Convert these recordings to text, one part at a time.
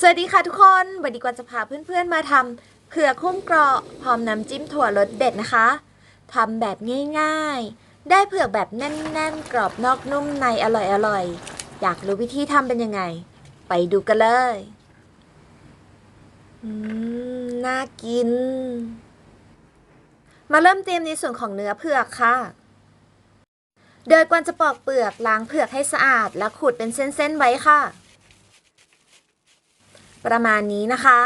สวัสดีค่ะทุกคนวันนี้กวางจะพาเพื่อนๆมาทำเผือกคุ้มกราะพร้อมน้ำจิ้มถั่วรสเด็ดนะคะทำแบบง่ายๆ ได้เผือกแบบแน่นๆ กรอบนอกนุ่มในอร่อยๆ อยากรู้วิธีทำเป็นยังไง ไปดูกันเลยอืมน่ากิน มาเริ่มเตรียมในส่วนของเนื้อเผือกค่ะ โดยกวางจะปอกเปลือกล้างเผือกให้สะอาด แล้วขูดเป็นเส้นๆไว้ค่ะ ประมาณนี้นะคะ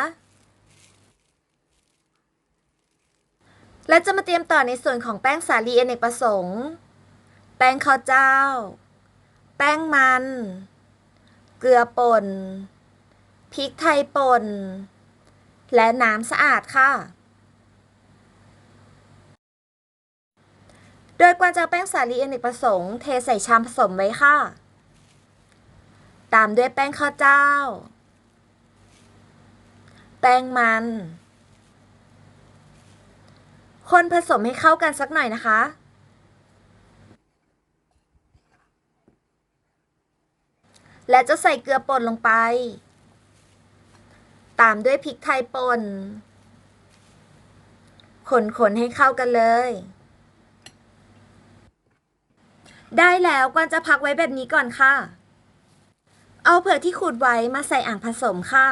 และจะมาเตรียมต่อในส่วนของแป้งสาลีอเนกประสงค์ แป้งข้าวเจ้า แป้งมัน เกลือป่น พริกไทยป่น และน้ำสะอาดค่ะโดยกวาจะเอาแป้งสาลีอเนกประสงค์เทใส่ชามผสมไว้ค่ะ ตามด้วยแป้งข้าวเจ้า แป้งมัน คนผสมให้เข้ากันสักหน่อยนะคะ และจะใส่เกลือป่นลงไป ตามด้วยพริกไทยป่นคนๆให้เข้ากันเลย ได้แล้วกวางจะพักไว้แบบนี้ก่อนค่ะ เอาเผือกที่ขูดไว้มาใส่อ่างผสมค่ะ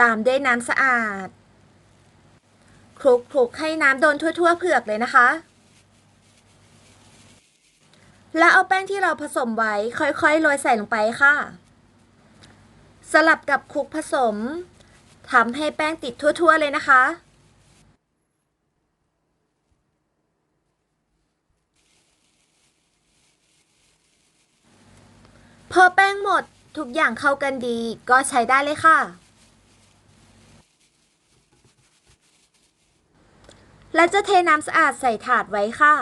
ตามด้วยน้ำสะอาดคลุกคลุกให้น้ำโดนทั่ว ๆ เผือกเลยนะคะ แล้วเอาแป้งที่เราผสมไว้ค่อยๆโรยใส่ลงไปค่ะ สลับกับคลุกผสมทำให้แป้งติดทั่ว ๆ เลยนะคะ พอแป้งหมดทุกอย่างเข้ากันดีก็ใช้ได้เลยค่ะ และจะเทน้ำสะอาดใส่ถาดไว้ค่ะ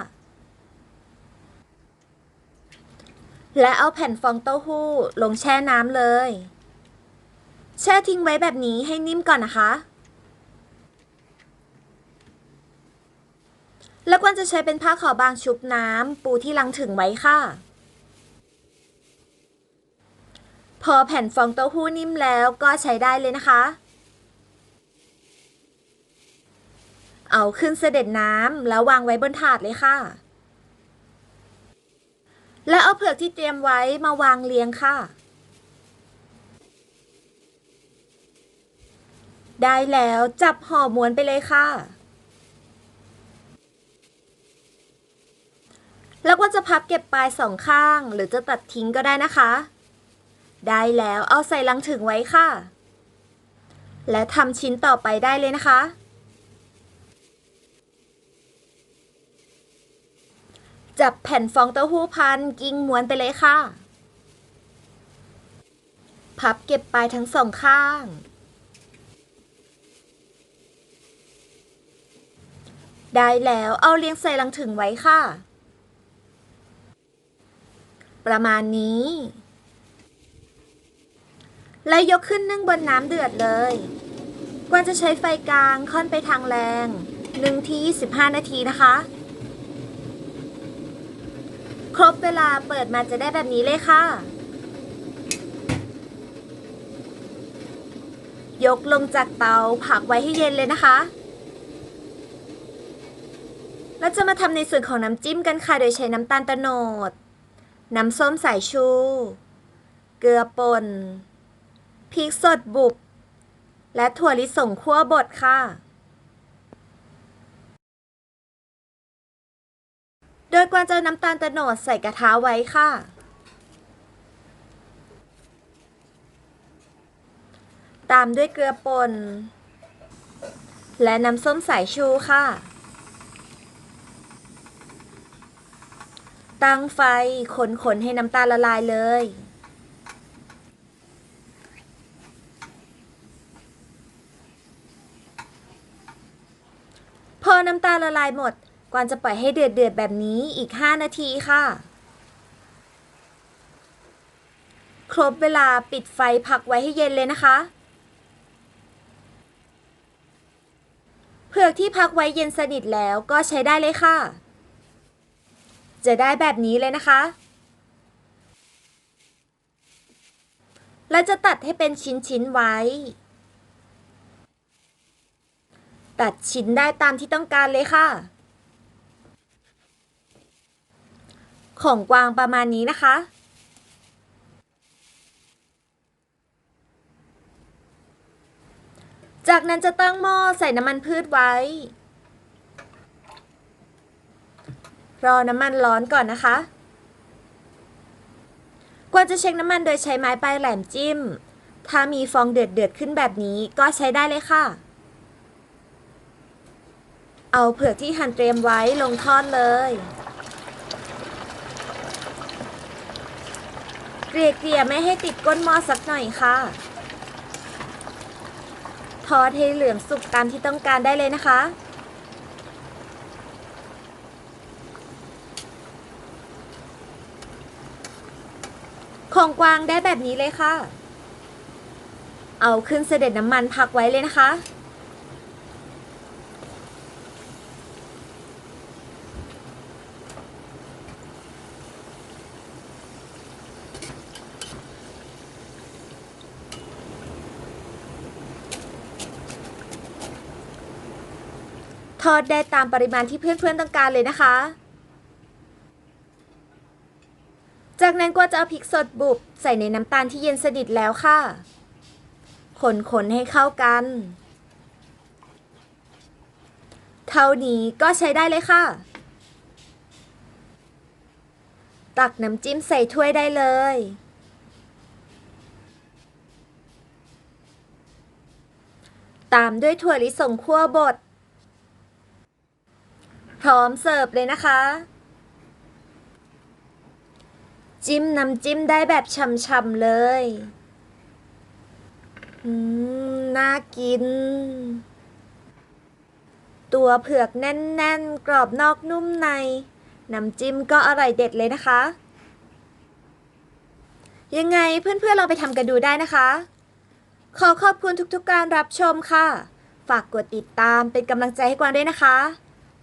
และเอาแผ่นฟองเต้าหู้ลงแช่น้ำเลย แช่ทิ้งไว้แบบนี้ให้นิ่มก่อนนะคะ แล้วกวนจะใช้เป็นผ้าขาวบางชุบน้ำปูที่ลังถึงไว้ค่ะ พอแผ่นฟองเต้าหู้นิ่มแล้วก็ใช้ได้เลยนะคะ เอาขึ้นเสด็จน้ำแล้ววางไว้บนถาดเลยค่ะ และเอาเผือกที่เตรียมไว้มาวางเรียงค่ะ ได้แล้วจับห่อม้วนไปเลยค่ะ แล้วก็จะพับเก็บปลายสองข้าง หรือจะตัดทิ้งก็ได้นะคะ ได้แล้วเอาใส่ลังถึงไว้ค่ะ และทำชิ้นต่อไปได้เลยนะคะ จับแผ่นฟองเต้าหู้พันกิ้งม้วนไปเลยค่ะ พับเก็บปลายทั้งสองข้าง ได้แล้วเอาเลี้ยงใส่ลังถึงไว้ค่ะ ประมาณนี้ และยกขึ้นนึ่งบนน้ำเดือดเลย กว่าจะใช้ไฟกลางค่อนไปทางแรงหนึ่งที่25นาทีนะคะ ครบเวลาเปิดมาจะได้แบบนี้เลยค่ะ ยกลงจากเตาผักไว้ให้เย็นเลยนะคะแล้วจะมาทำในส่วนของน้ำจิ้มกันค่ะ โดยใช้น้ำตาลตะโนด น้ำส้มสายชู เกลือป่น พริกสดบุบ และถั่วลิสงคั่วบดค่ะ โดยกวางจะเอน้ำตาลตะโนดใส่กระทะไว้ค่ะ ตามด้วยเกลือป่น และน้ำส้มสายชูค่ะ ตั้งไฟคนๆให้น้ำตาลละลายเลยพอน้ำตาลละลายหมด กวางจะปล่อยให้เดือดเดือดๆแบบนี้อีก 5 นาทีค่ะ ครบเวลาปิดไฟพักไว้ให้เย็นเลยนะคะ เผือกที่พักไว้เย็นสนิทแล้วก็ใช้ได้เลยค่ะ จะได้แบบนี้เลยนะคะ และจะตัดให้เป็นชิ้นๆไว้ตัดชิ้นได้ตามที่ต้องการเลยค่ะ ของกวางประมาณนี้นะคะ จากนั้นจะตั้งหม้อใส่น้ำมันพืชไว้ รอน้ำมันร้อนก่อนนะคะ กวางจะเช็คน้ำมันโดยใช้ไม้ปลายแหลมจิ้ม ถ้ามีฟองเดือดเดือดขึ้นแบบนี้ก็ใช้ได้เลยค่ะ เอาเผือกที่หั่นเตรียมไว้ลงทอดเลย เกลี่ยๆไม่ให้ติดก้นหม้อสักหน่อยค่ะ ทอดให้เหลืองสุกตามที่ต้องการได้เลยนะคะ ของกวางได้แบบนี้เลยค่ะ เอาขึ้นเสด็จน้ำมันพักไว้เลยนะคะ ทอดได้ตามปริมาณที่เพื่อนๆต้องการเลยนะคะ จากนั้นก็จะเอาพริกสดบุบใส่ในน้ำตาลที่เย็นสนิทแล้วค่ะ คนๆให้เข้ากัน เท่านี้ก็ใช้ได้เลยค่ะ ตักน้ำจิ้มใส่ถ้วยได้เลยตามด้วยถั่วลิสงคั่วบด พร้อมเสิร์ฟเลยนะคะ จิ้มน้ำจิ้มได้แบบช่ำๆเลย อืม น่ากิน ตัวเผือกแน่นๆ กรอบนอกนุ่มใน น้ำจิ้มก็อร่อยเด็ดเลยนะคะ ยังไงเพื่อนๆลองไปทำกันดูได้นะคะ ขอขอบคุณทุกๆการรับชมค่ะ ฝากกดติดตามเป็นกำลังใจให้กวางด้วยนะคะ